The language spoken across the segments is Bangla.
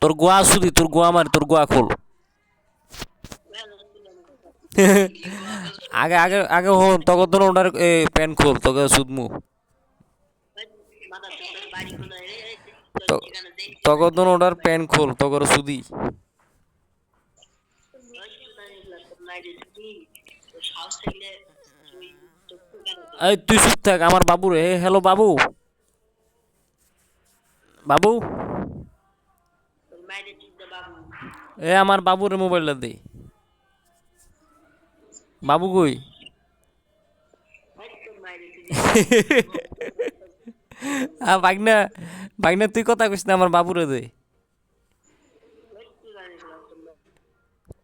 তোর গোয়া শুধু, তোর গোয়া মার তোর গোয়া খোল। আগে আগে আগে হন, তখন তোর ওনার প্যান্ট খোল, তোকে দে তখন তোর ওনার প্যান্ট খোল সুদি। তোর ঠিকানা দে এই, তুই চুপ থাক, আমার বাবু রে। হ্যালো বাবু। বাবু তোর মায়ের চিন্তা বাবু এ, আমার বাবুরে মোবাইলটা দে। বাবু কই? তুই কথা কইস না, আমার বাবুরে দে।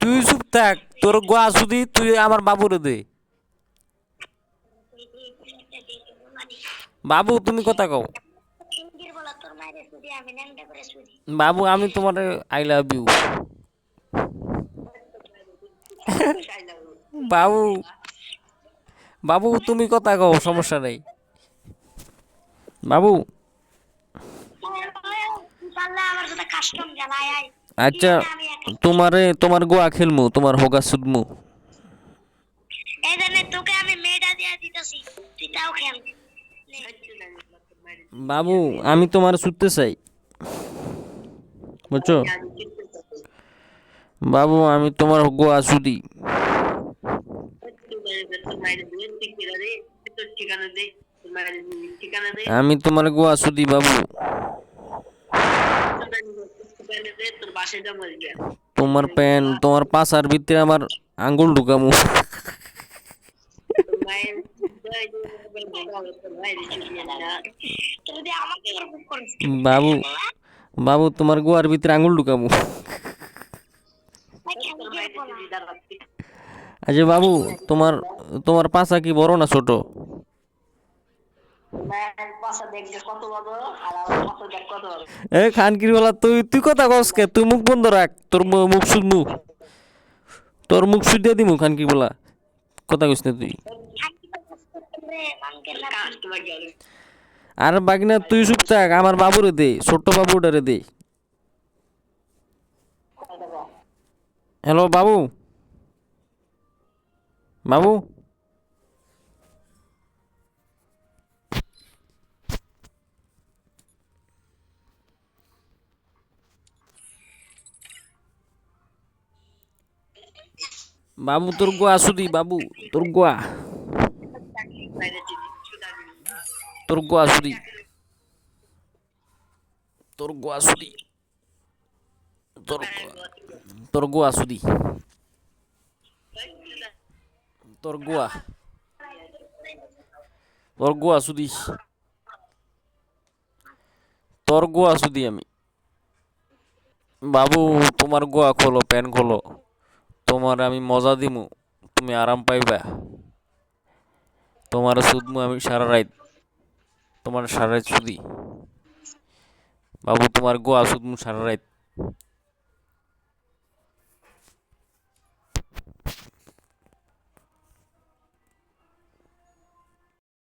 তুই চুপ থাক, তোর গোয়া সুদি তুই আমার বাবুরে দে। বাবু, তুমি কথা কও ইংরেজি বলা তোর মায়ের সুদি আমি ন্যাংটা করে সুদি বাবু, আমি তোমার আই লাভ ইউ বাবু বাবু, তুমি কথা কও, সমস্যা নেই। বাবু। আচ্ছা তোমারে, তোমার গোয়া খেলমু, তোমার হোগা সুদমু তোকে আমি মেয়েটা দিতেছি, তুই তাও খেল। বাবু আমি তোমার শুতে চাই। বুঝছ? বাবু আমি তোমার গোয়া দে। আমি তোমার গোয়া সুদি বাবু। তোমার প্যান তোমার পাশার ভিতরে আমার আঙ্গুল ঢুকামু। তোর মায়ের তোর মায়ের ঠিকানা তুই যদি আমাকে এরকম করিস বাবু বাবু তোমার গোয়ার ভিতরে আঙ্গুল ঢুকামু ভাই খেলা তোর দিয়ে মায়ের বলা দিদার রাখছি আচ্ছা বাবু তোমার তোমার পাশা কি বড় না ছোট মায়ের পাশা দেখবে কত বড় আর আমার পাশা দেখ কত বড় এ খানকিরওয়ালা তুই তুই কথা কস কে তুই মুখ বন্ধ রাখ তোর মু- মুখ শুধ মুখ তোর মুখ শুধ দিয়ে দিমু খানকি বলা কথা কইস না তুই রে মাংকে না কাস্টমার গেল আর বাগিনা, তুই চুপ থাক, আমার বাবুরে দে, ছোট্ট বাবুটারে দে। হ্যালো বাবু? বাবু? বাবু, তোর গোয়া সুদি বাবু, তোর গোয়া। তোর গোয়া সুদি তোর গোয়া সুদি তোর তোর আমি বাবু তোমার গোয়া খোলো, প্যান খোলো। তোমার আমি মজা দিমু। তুমি আরাম পাইবা। তোমার সুদমু আমি সারা রাত, তোমার সারা রাত সুদি। বাবু, তোমার গোয়া সুদমু সারা রাত।